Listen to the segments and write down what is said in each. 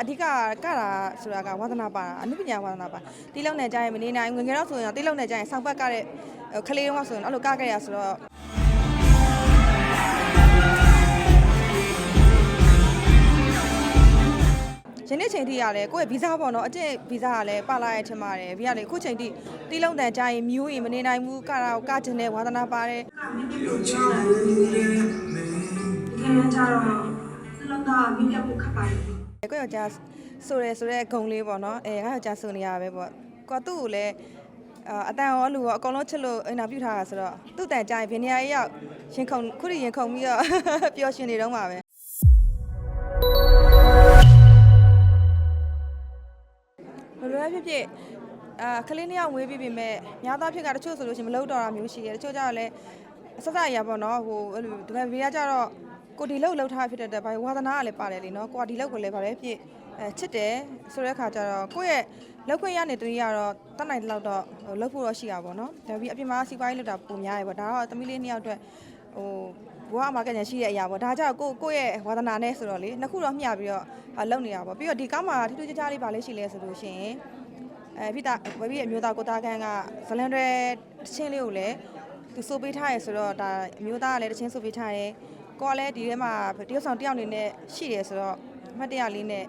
အဓိကကတာဆိုတာကဝါသနာပါတာအနုပညာဝါသနာပါတီးလုံးနဲ့ကြာရင်မနေနိုင်ငွေငယ်တော့ဆိုရင်တီးလုံးနဲ့ကြာရင်ဆောက်ဘက်ကတဲ့ခလေးတုန်းကဆိုရင်အဲ့လိုကခဲ့ရဆိုတော့ယနေ့ချိန်ထိရတယ်ကိုယ့်ရဲ့ဗီဇပေါ့နော်အကျင့်ဗီဇကလည်းပါလာရဲ့ထင်ပါတယ်ဘီကလေအခုချိန်ထိတီးလုံးတန်ကြာရင်မျိုးရင်မနေနိုင်ဘူးကတာကိုကကျင်တဲ့ဝါသနာပါတယ်မိမိကိုကြောက်တယ်ဒီနေ့ကျတော့လုံးသားမိပြဖို့ခပ်ပါတယ် ကိုယ့်ယောက်ျားဆိုရဲဆိုရဲဂုံလေးပေါ့နော်အဲငါယောက်ျားဆိုနေရပဲပေါ့ကိုကသူ့ကိုလည်းအာအတန်ရောလူရောအကုန်လုံးချစ်လို့အင်တာဗျူးထားတာဆိုတော့သူ့တန်ကြာရင်ဘယ်နေရာရောက်ရင်ခုန်ခုထိရင်ခုန်ပြီးတော့ပျော်ရွှင်နေတော့မှာပဲဘယ်လိုလဲဖြစ်ဖြစ်အာကလေးနှစ်ယောက်ဝေးပြီးပြီမဲ့များသားဖြစ်ကတချို့ဆိုလို့ရှိရင်မလုပ်တော့တာမျိုးရှိတယ်တချို့ကျတော့လည်းအဆက်ဆက်ရပါတော့ဟိုအဲ့လိုဒီမဲ့ဘေးကကျတော့ ကိုဒီလောက်လောက်ထားဖြစ်တဲ့အတွက်ဘာဝါသနာကလည်းပါတယ်လေနော်ကိုကဒီလောက်ကိုလည်းပါတယ်ဖြစ်အဲချစ်တယ်ဆိုတဲ့အခါကျတော့ကိုယ့်ရဲ့လောက်ခွင့်ရနေတနည်းကတော့တတ်နိုင်တဲ့လောက်တော့လောက်ဖို့တော့ရှိတာပေါ့နော်ဒါပြီးအပြင်မှာစီပွားရေးလောက်တာပုံများရပေါ့ဒါတော့သမီးလေးနှစ်ယောက်အတွက်ဟိုဘဝအမှာကညာရှိတဲ့အရာပေါ့ဒါကြောင့်ကိုကိုရဲ့ဝါသနာနဲ့ဆိုတော့လေနှစ်ခုတော့မျှပြီးတော့လောက်နေတာပေါ့ပြီးတော့ဒီကားမှာထူးထူးခြားခြားလေးပါလေးရှိလဲဆိုလို့ရှိရင်အဲပြီးတာဝပြီးရဲ့အမျိုးသားကိုတာခန်းကဇလန်ဒရယ်တချင်းလေးကိုလည်းသူစိုးပေးထားရဲဆိုတော့ဒါအမျိုးသားကလည်းတချင်းစိုးပေးထားရဲ ကိုကလည်းဒီထဲမှာတရုတ်ဆောင်တယောက်အနေနဲ့ရှိတယ်ဆိုတော့အမှတ်တရလေးနဲ့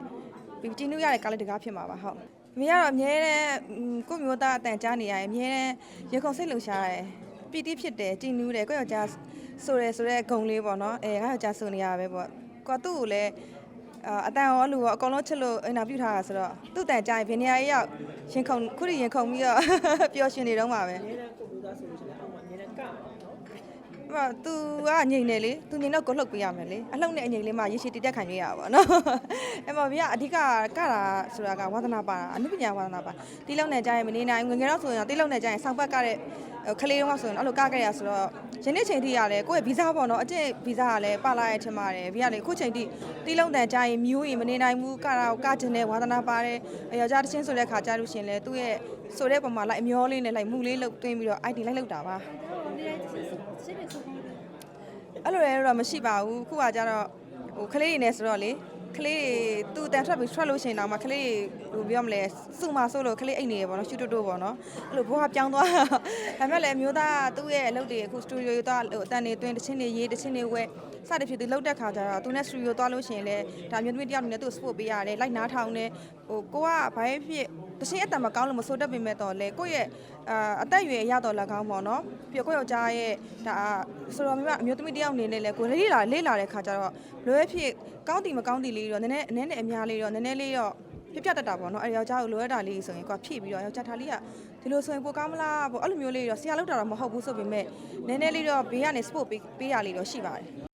ပြီးကြည့်လို့ရတဲ့ကားလေးတကားဖြစ်မှာပါဟုတ်မင်းကတော့အမြဲတမ်းကိုမျိုးသားအတန်ကြားနေရတယ်အမြဲတမ်းရေခုံစိတ်လှုပ်ရှားတယ်ပီတိဖြစ်တယ်ကြည်နူးတယ်ကိုယောက်ျားဆိုရဲဆိုရဲဂုံလေးပေါ့နော်အဲငါယောက်ျားဆိုနေရပဲပေါ့ကိုကသူ့ကိုလည်းအာအတန်ရောလူရောအကုန်လုံးချစ်လို့အင်တာဗျူးထားတာဆိုတော့သူ့တန်ကြာရင်ဘယ်နေရာရောက်ရင်ခုန်ခုထိရင်ခုန်ပြီးတော့ပျော်ရွှင်နေတော့မှာပဲအများနဲ့ကိုလူသားဆိုလို့ရှိရင်အောက်မှာအများနဲ့ကမှာနော် ဟိုသူကငိန်နေလေသူငိန်တော့ကိုလှုပ်ပေးရမယ်လေအလှုပ်နဲ့အငိန်လေးမှရေရှည်တည်တက်ခံရရပါတော့အဲ့မှာဘီကအဓိကကတာဆိုတာကဝါသနာပါတာအနုပညာဝါသနာပါတီးလုံးနဲ့ကြာရင်မနေနိုင်ငွေငယ်တော့ဆိုရင်တီးလုံးနဲ့ကြာရင်ဆောက်ဘက်ကတဲ့ခလေးတုန်းကဆိုရင်အဲ့လိုကခဲ့ရဆိုတော့ယနေ့ချိန်ထိရတယ်ကိုယ့်ရဲ့ဗီဇပေါ့နော်အကျင့်ဗီဇကလည်းပါလာရဲ့ထင်ပါတယ်ဘီကလေအခုချိန်ထိတီးလုံးတန်ကြာရင်မျိုးရင်မနေနိုင်ဘူးကတာကိုကကျင်တဲ့ဝါသနာပါတယ်ယောက်ျားတစ်ချင်းဆိုတဲ့ခါကြာလို့ရှင်လဲသူ့ရဲ့ဆိုတဲ့ပုံမှာလိုက်အမျောလေးနဲ့လိုက်မူလေးလှုပ်သွင်းပြီးတော့ ID လိုက်လှုပ်တာပါ အဲ့လိုလည်းတော့မရှိပါဘူးခုကကြတော့ဟိုကလေးတွေနဲ့ဆိုတော့လေကလေးတွေသူ့တန်ထွက်ပြီးထွက်လို့ရှိရင်တော့မှကလေးတွေ ဟိုပြောမလဲစုမဆိုးလို့ကလေးအိတ်နေရပေါ့နော်ရှူတိုတိုပေါ့နော်အဲ့လိုဘွားပြောင်းသွားဒါပေမဲ့လည်းအမျိုးသားသူ့ရဲ့အလုပ်တွေအခုစတူဒီယိုသွားဟိုအတန်နေတွင်းတချင်းတွေရေးတချင်းတွေဝဲစတဲ့ဖြစ်သူလောက်တဲ့ခါကျတော့သူနဲ့စတူဒီယိုသွားလို့ရှိရင်လည်းဒါမျိုးသမီးတယောက်အနေနဲ့သူ့ support ပေးရတယ်လိုက်နားထောင်နေဟိုကိုကဘာဖြစ်ဖြစ်တချင်းအတန်မကောင်းလို့မဆိုးတတ်ပေမဲ့တော့လေကိုယ့်ရဲ့အာအသက်အရွယ်ရတော့၎င်းပေါ့နော်ပြီးတော့ကိုယ့်ယောက်ျားရဲ့ဒါဆိုတော့မိမအမျိုးသမီးတယောက်အနေနဲ့လေကိုလေးလာလေးလာတဲ့ခါကျတော့လွယ်ဖြစ်ကောင်းတီမကောင်းတီလေးတော့နည်းနည်းအနည်းနဲ့အများလေးတော့နည်းနည်းလေးတော့ ပြပြတတ်တာပေါ့နော်အဲယောက်ျားကိုလိုရတာလေးဆိုရင်ကိုဖြည့်ပြီးတော့ယောက်ျားထားလေးကဒီလိုဆိုရင်ပိုကောင်းမလားပေါ့အဲ့လိုမျိုးလေးတော့ဆရာလောက်တာတော့မဟုတ်ဘူးဆိုပေမဲ့နည်းနည်းလေးတော့ဘေးကနေ support ပေးပေးရလေးတော့ရှိပါတယ်